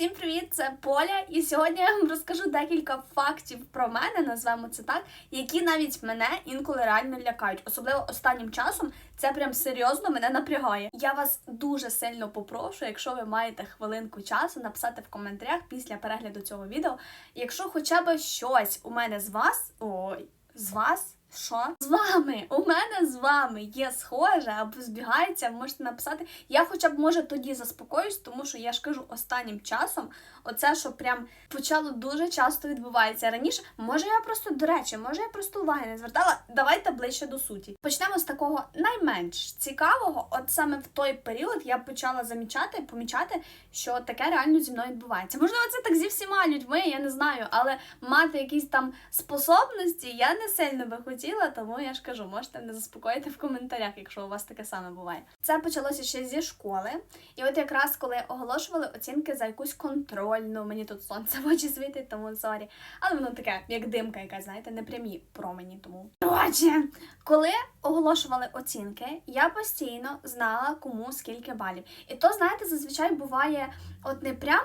Всім привіт! Це Поля, і сьогодні я вам розкажу декілька фактів про мене, назвемо це так, які навіть мене інколи реально лякають. Особливо останнім часом це прям серйозно мене напрягає. Я вас дуже сильно попрошу, якщо ви маєте хвилинку часу, написати в коментарях після перегляду цього відео. Якщо хоча б щось у мене з вас, ой, з вас. Що? З вами, у мене з вами є схоже або збігається, можете написати. Я хоча б може тоді заспокоюсь, тому що я ж кажу останнім часом, оце, що прям почало дуже часто відбувається. Раніше, може, я просто, до речі, може, я просто уваги не звертала. Давайте ближче до суті. Почнемо з такого найменш цікавого. От саме в той період я почала замічати, помічати, що таке реально зі мною відбувається. Можливо, це так зі всіма людьми, я не знаю, але мати якісь там способності я не сильно би хотіла, тому я ж кажу, можете мене заспокоїти в коментарях, якщо у вас таке саме буває. Це почалося ще зі школи, і от якраз коли оголошували оцінки за якусь контрольну, мені тут сонце в очі світить, тому сорі. Але воно таке, як димка, якась, знаєте, не прямі промені. Тому Коротше, коли оголошували оцінки, я постійно знала, кому скільки балів. І то, знаєте, зазвичай буває, от не прям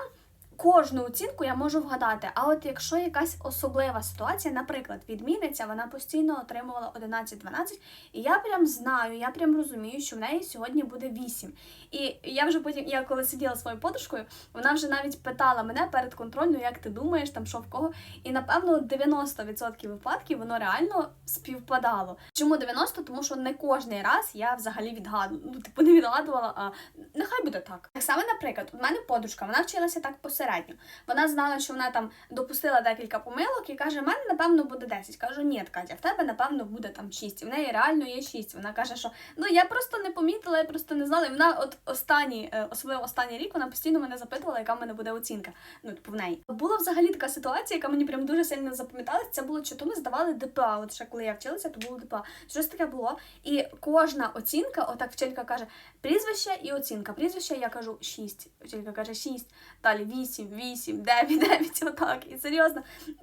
кожну оцінку я можу вгадати. А от якщо якась особлива ситуація, наприклад, відмінниця, вона постійно отримувала 11-12, і я прям знаю, я прям розумію, що в неї сьогодні буде 8. І я вже потім, я коли сиділа своєю подружкою, вона вже навіть питала мене перед контрольною, як ти думаєш, там що в кого. І напевно 90% випадків воно реально співпадало. Чому 90? Тому що не кожний раз я взагалі відгадувала. Ну, типу, не відгадувала, а нехай буде так. Так саме, наприклад, у мене подружка, вона вчилася так посередньо. Вона знала, що вона там допустила декілька помилок і каже: мене напевно буде 10. Кажу, ні, Катя, в тебе напевно буде там 6. В неї реально є 6. Вона каже, що ну я просто не помітила, я просто не знала. І вона от останній, е, особливо останній рік, вона постійно мене запитувала, яка в мене буде оцінка. Ну, типу, в неї. Була взагалі така ситуація, яка мені прям дуже сильно запам'яталася. Це було, що то ми здавали ДПА. От ще коли я вчилася, то було ДПА. Щось таке було. І кожна оцінка, отак вчителька каже, прізвище і оцінка. Прізвище я кажу 6. Вчителька каже 6, далі 8, 8, 9, 9, отак. І серйозно.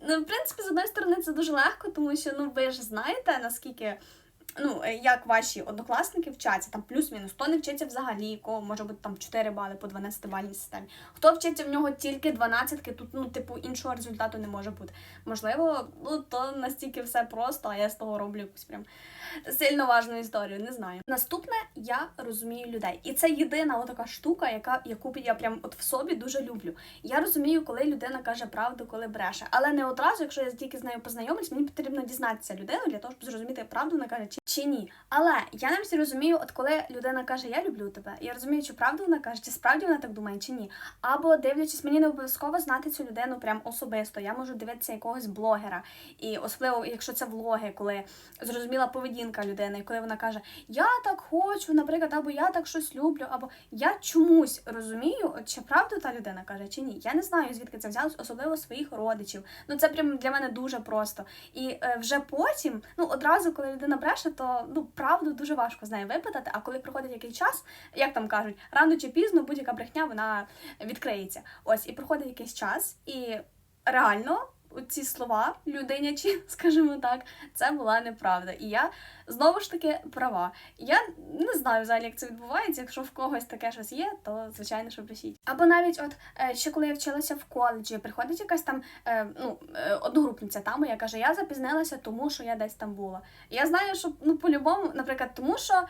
Ну, в принципі, з одної сторони, це дуже легко, тому що ну ви ж знаєте, наскільки ну, е, як ваші однокласники вчаться, там плюс-мінус, хто не вчиться взагалі, кого може бути там 4 бали по 12 бальній системі. Хто вчиться в нього тільки 12, тут, ну, типу, іншого результату не може бути. Можливо, ну, то настільки все просто, а я з того роблю якусь прям сильно важну історію, не знаю. Наступне, я розумію людей. І це єдина така штука, яка, яку я прям от в собі дуже люблю. Я розумію, коли людина каже правду, коли бреше. Але не одразу, якщо я тільки з нею познайомлюсь, мені потрібно дізнатися людину для того, щоб зрозуміти правду, вона каже, чи чи ні. Але я всі розумію, от коли людина каже Я люблю тебе, я розумію, чи правду вона каже, чи справді вона так думає, чи ні. Або дивлячись, мені не обов'язково знати цю людину прям особисто. Я можу дивитися якогось блогера. І особливо, якщо це влоги, коли зрозуміла поведінка людини, і коли вона каже Я так хочу, наприклад, або я так щось люблю, або я чомусь розумію, чи правду та людина каже, чи ні. Я не знаю, звідки це взялось, особливо своїх родичів. Ну це прям для мене дуже просто. І е, вже потім, ну одразу, коли людина бреше, то ну правду дуже важко з нею випитати. А коли проходить якийсь час, як там кажуть, рано чи пізно будь-яка брехня вона відкриється. Ось і проходить якийсь час, і реально ці слова людинячі, скажімо так, це була неправда. І я знову ж таки права. Я не знаю взагалі, як це відбувається. Якщо в когось таке щось є, то звичайно що пишіть. Або навіть, от е, ще коли я вчилася в коледжі, приходить якась там е, ну, е, одногрупниця там, я каже, я запізнилася, тому що я десь там була. Я знаю, що ну по-любому, наприклад, тому що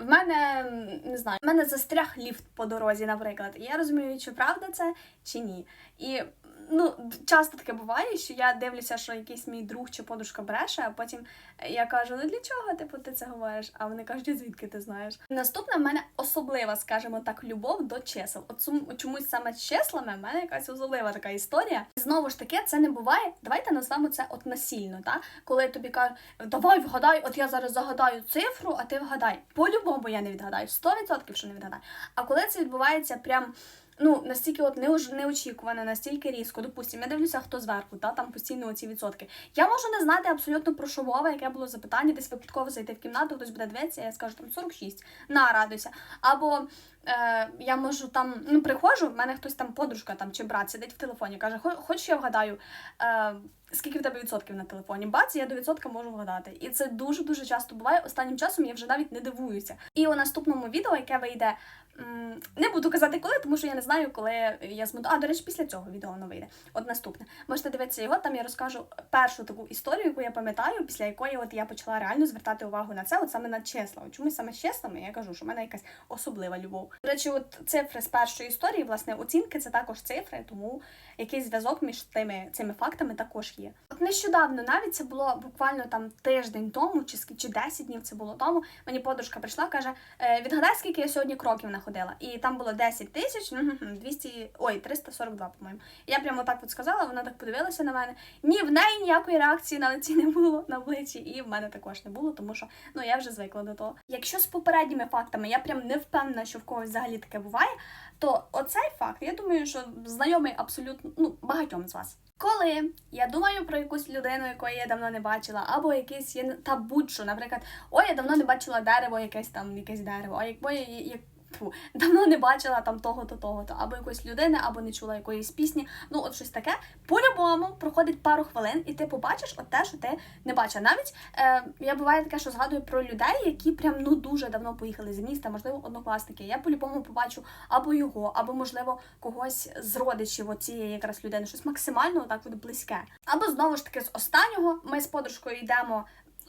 в мене не знаю, в мене застряг ліфт по дорозі, наприклад. І я розумію, чи правда це чи ні. І ну, часто таке буває, що я дивлюся, що якийсь мій друг чи подружка бреше, а потім я кажу, ну для чого типу, ти це говориш? А вони кажуть, звідки ти знаєш? Наступна в мене особлива, скажімо так, любов до чисел. От чомусь саме з числами в мене якась особлива така історія. І знову ж таки, це не буває. Давайте назвемо це от насильно, так? Коли тобі кажуть, давай вгадай, от я зараз загадаю цифру, а ти вгадай. По-любому я не відгадаю, 100% що не відгадаю. А коли це відбувається прям ну настільки от неочікувано, настільки різко. Допустимо, я дивлюся, хто зверху, та там постійно оці відсотки. Я можу не знати абсолютно про що мова, яке було запитання, десь випадково зайти в кімнату, хтось буде дивитися, я скажу там 46, на радуйся. Або Е, я можу там, ну, приходжу, в мене хтось там подружка там чи брат сидить в телефоні, каже, «Хо- хочеш я вгадаю, е, скільки в тебе відсотків на телефоні? Бац, я до відсотка можу вгадати. І це дуже-дуже часто буває. Останнім часом я вже навіть не дивуюся. І у наступному відео, яке вийде, не буду казати коли, тому що я не знаю, коли я змонтую. А, до речі, після цього відео воно вийде. От наступне. Можете дивитися його, там я розкажу першу таку історію, яку я пам'ятаю, після якої от я почала реально звертати увагу на це, от саме на числа. Чомусь саме з числами я кажу, що в мене якась особлива любов. До речі, от цифри з першої історії, власне, оцінки це також цифри, тому якийсь зв'язок між тими цими фактами також є. От нещодавно навіть це було буквально там тиждень тому, чи чи 10 днів це було тому. Мені подружка прийшла, каже: «Е, відгадай, скільки я сьогодні кроків находила. І там було 10 тисяч, 200, ой, 342, по-моєму. Я прямо так от сказала, вона так подивилася на мене. Ні, в неї ніякої реакції на лиці не було на обличчі, і в мене також не було, тому що ну я вже звикла до того. Якщо з попередніми фактами я прям не впевнена, що в когось взагалі таке буває, то оцей факт, я думаю, що знайомий абсолютно ну багатьом з вас. Коли я думаю про якусь людину, якої я давно не бачила, або якийсь є та будь-що, наприклад, ой, я давно не бачила дерево, якесь там, якесь дерево, а якби я як. Фу, давно не бачила там того-то, того-то, або якоїсь людини, або не чула якоїсь пісні. Ну, от щось таке. По-любому проходить пару хвилин, і ти побачиш от те, що ти не бачила. Навіть е, я буває таке, що згадую про людей, які прям ну дуже давно поїхали з міста, можливо, однокласники. Я по-любому побачу або його, або можливо когось з родичів оцієї якраз людини, щось максимально так от близьке. Або знову ж таки з останнього ми з подружкою йдемо.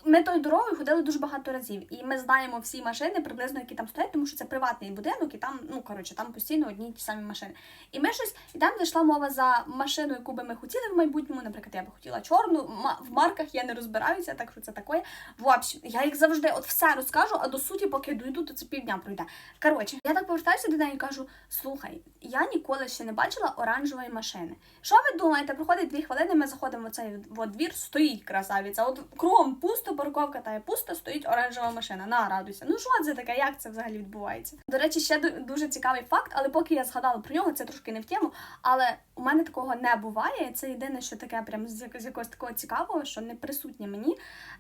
Ми тою дорогою ходили дуже багато разів, і ми знаємо всі машини приблизно, які там стоять, тому що це приватний будинок, і там, ну коротше, там постійно одні й ті самі машини. І ми щось, і там зайшла мова за машину, яку би ми хотіли в майбутньому. Наприклад, я би хотіла чорну. В марках я не розбираюся, так що це таке. В общем, я як завжди, от все розкажу, а до суті, поки дойду, то це півдня пройде. Коротше, я так повертаюся до неї і кажу: слухай, я ніколи ще не бачила оранжевої машини. Що ви думаєте? Проходить дві хвилини, ми заходимо в цей двір, стоїть красавиця. От кругом пусто, парковка та є пуста, стоїть оранжева машина. На, радуйся. Ну що це таке? Як це взагалі відбувається? До речі, ще дуже цікавий факт, але поки я згадала про нього, це трошки не в тему. Але у мене такого не буває. Це єдине, що таке прям з якогось такого цікавого, що не присутнє мені.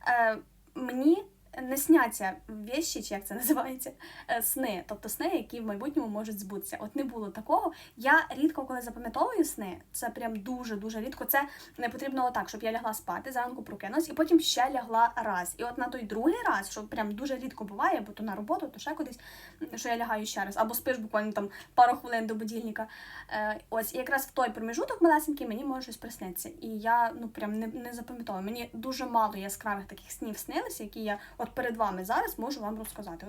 Е, мені не сняться вещі, чи як це називається, е, сни, тобто сни, які в майбутньому можуть збутися. От не було такого. Я рідко, коли запам'ятовую сни, це прям дуже дуже рідко. Це не потрібно отак, щоб я лягла спати, зранку прокинулась, і потім ще лягла раз. І от на той другий раз, що прям дуже рідко буває, бо то на роботу, то ще кудись, що я лягаю ще раз, або спиш буквально там пару хвилин до будильника. Е, ось і якраз в той проміжуток малесенький мені може щось приснитися. І я ну прям не, не запам'ятовую. Мені дуже мало яскравих таких снів снилися, які я от перед вами зараз можу вам розказати.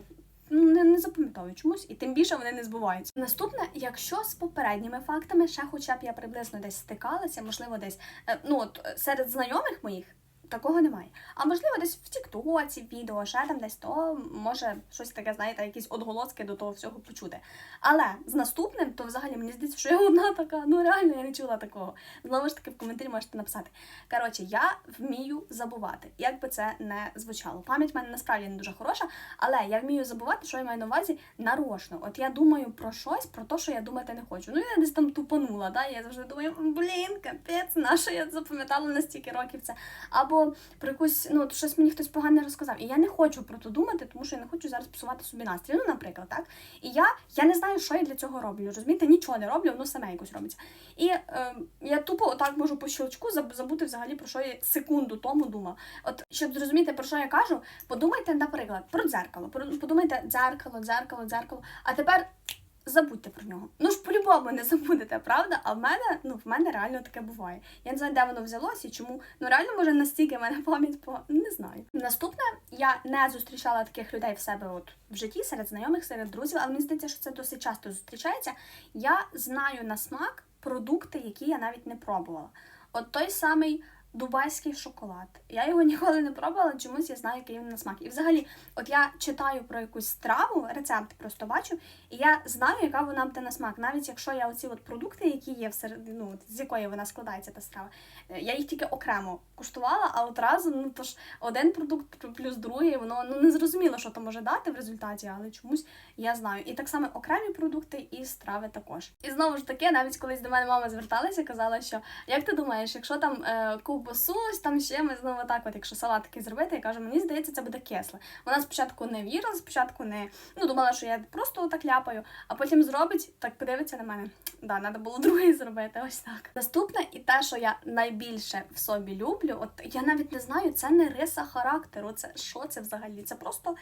Ну, не, не запам'ятовую чомусь, і тим більше вони не збуваються. Наступне, якщо з попередніми фактами ще хоча б я приблизно десь стикалася, можливо, десь е, ну от серед знайомих моїх. Такого немає. А можливо, десь в Тіктоці, відео, ще там десь, то може щось таке, знаєте, якісь отголоски до того всього почути. Але з наступним, то взагалі мені здається, що я одна така. Ну реально я не чула такого. Знову ж таки, в коментарі можете написати. Коротше, я вмію забувати, як би це не звучало. Пам'ять в мене насправді не дуже хороша, але я вмію забувати, що я маю на увазі нарочно. От я думаю про щось, про те, що я думати не хочу. Ну я десь там тупанула, да? я завжди думаю, блін, капець, на що я запам'ятала на стільки років це. Або про якусь, ну, щось мені хтось погане розказав. І я не хочу про то думати, тому що я не хочу зараз псувати собі настрій. Ну, наприклад, так. І я, я не знаю, що я для цього роблю. Розумієте, нічого не роблю, воно саме якось робиться. І е, я тупо отак можу по щелчку забути взагалі про що я секунду тому думав. От щоб зрозуміти, про що я кажу, подумайте, наприклад, про дзеркало. Подумайте дзеркало, дзеркало, дзеркало. А тепер. Забудьте про нього. Ну ж по-любому не забудете, правда? А в мене, ну в мене реально таке буває. Я не знаю, де воно взялося і чому. Ну реально може настільки в мене пам'ять по не знаю. Наступне, я не зустрічала таких людей в себе от в житті, серед знайомих, серед друзів, але мені здається, що це досить часто зустрічається. Я знаю на смак продукти, які я навіть не пробувала. От той самий дубайський шоколад. Я його ніколи не пробувала, чомусь я знаю, який він на смак. І взагалі, от я читаю про якусь страву, рецепт просто бачу, і я знаю, яка вона буде на смак. Навіть якщо я оці от продукти, які є всередині, ну, з якої вона складається та страва, е, я їх тільки окремо куштувала, а от разом, ну ж один продукт плюс другий, воно ну не зрозуміло, що то може дати в результаті, але чомусь я знаю. І так само окремі продукти і страви також. І знову ж таки, навіть колись до мене мама зверталася, казала, що як ти думаєш, якщо там е, ковбасу, ось там ще ми знову так, от, якщо салат такий зробити, я кажу, мені здається, це буде кисле. Вона спочатку не вірила, спочатку не ну, думала, що я просто так ляпаю, а потім зробить, так подивиться на мене. Да, треба було другий зробити, ось так. Наступне, і те, що я найбільше в собі люблю, от я навіть не знаю, це не риса характеру. Це що це взагалі? Це просто.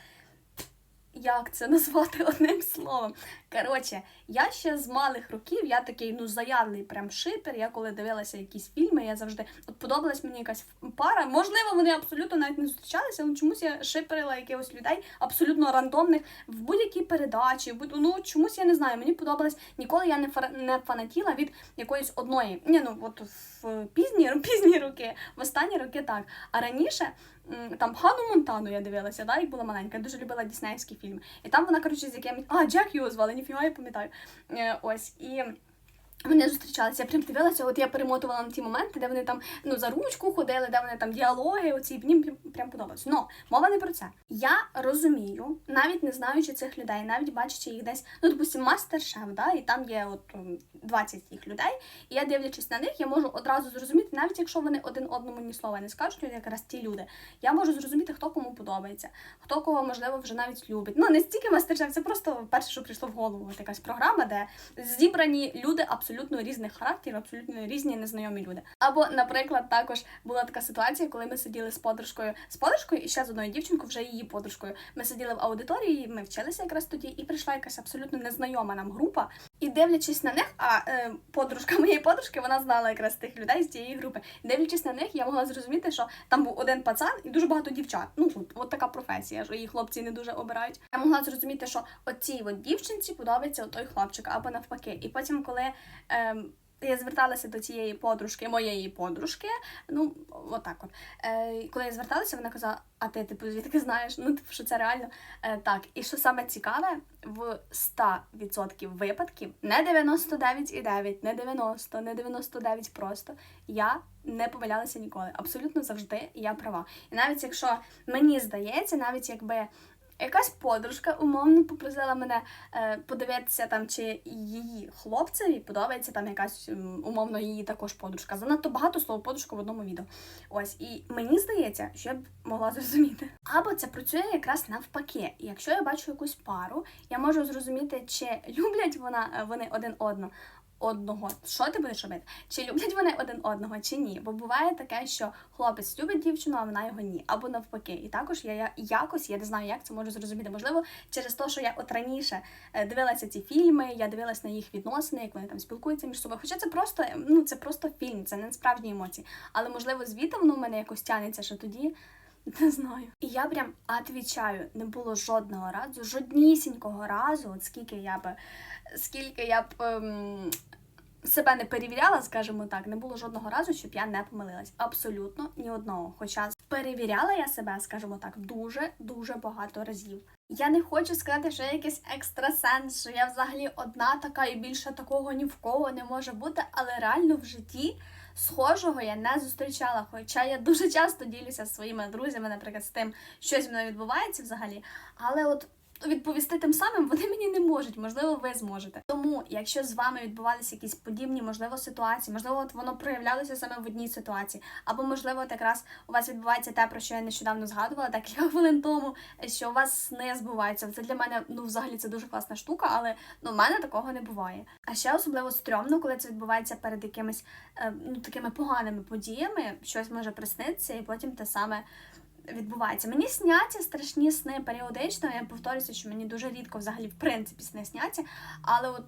Як це назвати одним словом? Коротше, я ще з малих років, я такий ну заявний прям шипер. Я коли дивилася якісь фільми, я завжди от подобалась мені якась пара. Можливо, вони абсолютно навіть не зустрічалися, але чомусь я шиперила якихось людей абсолютно рандомних в будь-якій передачі. будь- Ну чомусь я не знаю. Мені подобалось ніколи я не фар... не фанатіла від якоїсь одної. Ні, ну от в пізні пізні роки, в останні роки так. А раніше. Там Хану Монтану я дивилася, да, як була маленька, я дуже любила діснеївські фільми. І там вона, коротше, з якимось. А, Джек його звали, ніфіга, я пам'ятаю. Е, ось. І вони зустрічалися. Я прям дивилася, от я перемотувала на ті моменти, де вони там ну, за ручку ходили, де вони там діалоги, оці мені прям, прям подобалось. Но мова не про це. Я розумію, навіть не знаючи цих людей, навіть бачачи їх десь, ну, допустим, мастер-шеф, да, і там є от 20 їх людей, і я дивлячись на них, я можу одразу зрозуміти, навіть якщо вони один одному ні слова не скажуть, от якраз ті люди, я можу зрозуміти, хто кому подобається, хто кого можливо вже навіть любить. Ну не стільки мастер-шеф, це просто перше, що прийшло в голову. От якась програма, де зібрані люди абсолютно різних характерів, абсолютно різні незнайомі люди. Або, наприклад, також була така ситуація, коли ми сиділи з подружкою, з подружкою і ще з одною дівчинкою, вже її подружкою. Ми сиділи в аудиторії, ми вчилися якраз тоді, і прийшла якась абсолютно незнайома нам група. І дивлячись на них, а е, подружка моєї подружки, вона знала якраз тих людей з цієї групи. Дивлячись на них, я могла зрозуміти, що там був один пацан і дуже багато дівчат. Ну от, от така професія, що її хлопці не дуже обирають. Я могла зрозуміти, що оцій от дівчинці подобається той хлопчик або навпаки. І потім, коли. ем, я зверталася до цієї подружки, моєї подружки. Ну, отак от. Е, коли я зверталася, вона казала: а ти типу звідки знаєш? Ну, типу, що це реально е, так. І що саме цікаве, в 100% випадків, не 99,9, не 90, не 99 просто. Я не помилялася ніколи. Абсолютно завжди я права. І навіть якщо мені здається, навіть якби. Якась подружка умовно попросила мене е, подивитися там, чи її хлопцеві подобається там якась умовно її також подружка. Занадто багато слово подружка в одному відео. Ось, і мені здається, що я б могла зрозуміти. Або це працює якраз навпаки. Якщо я бачу якусь пару, я можу зрозуміти, чи люблять вона е, вони один одного. Одного, що ти будеш робити? Чи люблять вони один одного, чи ні? Бо буває таке, що хлопець любить дівчину, а вона його ні, або навпаки. І також я, я якось я не знаю, як це можу зрозуміти. Можливо, через те, що я от раніше е, дивилася ці фільми, я дивилась на їх відносини, як вони там спілкуються між собою. Хоча це просто ну це просто фільм, це не справжні емоції. Але можливо, звідти воно в мене якось тянеться, що тоді. Не знаю. І я прям відвічаю, не було жодного разу, жоднісінького разу, от скільки я би, скільки я б ем, себе не перевіряла, скажімо так, не було жодного разу, щоб я не помилилась. Абсолютно ні одного. Хоча перевіряла я себе, скажімо так, дуже дуже багато разів. Я не хочу сказати, що я якийсь екстрасенс, що я взагалі одна така і більше такого ні в кого не може бути, але реально в житті схожого я не зустрічала. Хоча я дуже часто ділюся зі своїми друзями, наприклад, з тим, що зі мною відбувається взагалі. Але от відповісти тим самим вони мені не можуть, можливо, ви зможете. Тому, якщо з вами відбувалися якісь подібні, можливо, ситуації, можливо, от воно проявлялося саме в одній ситуації, або можливо, от якраз у вас відбувається те, про що я нещодавно згадувала, декілька хвилин тому, що у вас сни збуваються. Це для мене ну взагалі це дуже класна штука, але ну в мене такого не буває. А ще особливо стрьомно, коли це відбувається перед якимись е, ну такими поганими подіями, щось може приснитися, і потім те саме відбувається. Мені сняться страшні сни періодично. Я повторюся, що мені дуже рідко взагалі в принципі сни сняться, але от.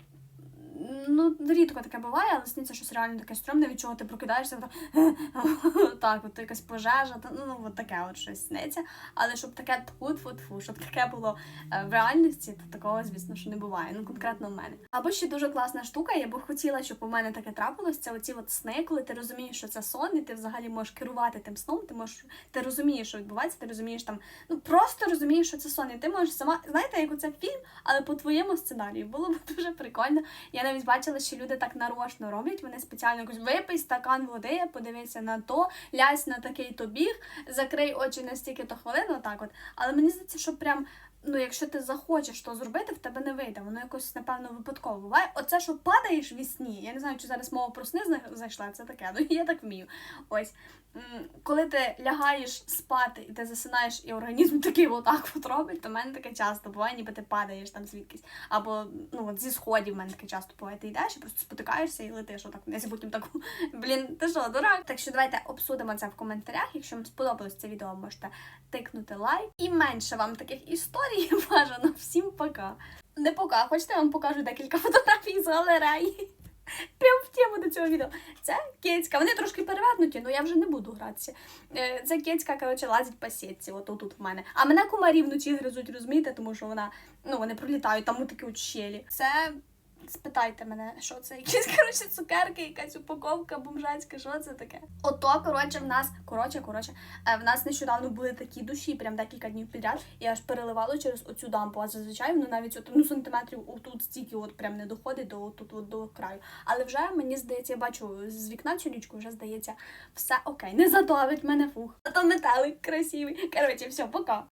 Ну, рідко таке буває, але сниться щось реально таке стрьомне, від чого ти прокидаєшся, так, так, от якась пожежа, ну, от таке от щось сниться. Але щоб таке тфу-тфу-тфу, щоб таке було е, в реальності, то такого, звісно, що не буває. Ну, конкретно в мене. Або ще дуже класна штука, я би хотіла, щоб у мене таке трапилось, це оці от сни, коли ти розумієш, що це сон, і ти взагалі можеш керувати тим сном, ти можеш, ти розумієш, що відбувається, ти розумієш там, ну просто розумієш, що це сон, і ти можеш сама, знаєте, як оце фільм, але по твоєму сценарію. Було б дуже прикольно. Я навіть бачила, що люди так нарочно роблять. Вони спеціально кажуть, випий стакан води, подивися на то, лязь на такий то біг, закрий очі на стільки то хвилин, отак от. Але мені здається, що прям ну, якщо ти захочеш то зробити, в тебе не вийде. Воно якось, напевно, випадково буває. Оце, що падаєш в сні, я не знаю, чи зараз мова про сни зайшла, це таке, ну я так вмію. Ось. Коли ти лягаєш спати і ти засинаєш, і організм такий отак от робить, то в мене таке часто буває, ніби ти падаєш там звідкись. Або ну, от зі сходів в мене таке часто буває. Ти йдеш і просто спотикаєшся і летиш отак і потім так, блін, ти що, дурак? Так що давайте обсудимо це в коментарях. Якщо вам сподобалось це відео, можете тикнути лайк. І менше вам таких історій бажано. Всім пока. Не пока, хочете, я вам покажу декілька фотографій з галереї. Прям в тему до цього відео. Це кецька. Вони трошки перевернуті, але я вже не буду гратися. Е, Це кецька, коротше, лазить по сітці, от тут в мене. А мене кумарі вночі гризуть, розумієте, тому що вона, ну, вони пролітають, там такі от щелі. Це. Спитайте мене, що це якісь коротше цукерки, якась упаковка бомжацька, що це таке? Ото, коротше, в нас, коротше, коротше, е, в нас нещодавно були такі душі, прям декілька днів підряд, і аж переливало через оцю дампу. А зазвичай воно навіть от, ну, сантиметрів отут стільки от прям не доходить до отут от, до краю. Але вже мені здається, я бачу з вікна цю річку, вже здається, все окей, не задавить мене фух. А то метелик красивий. Коротше, все, пока.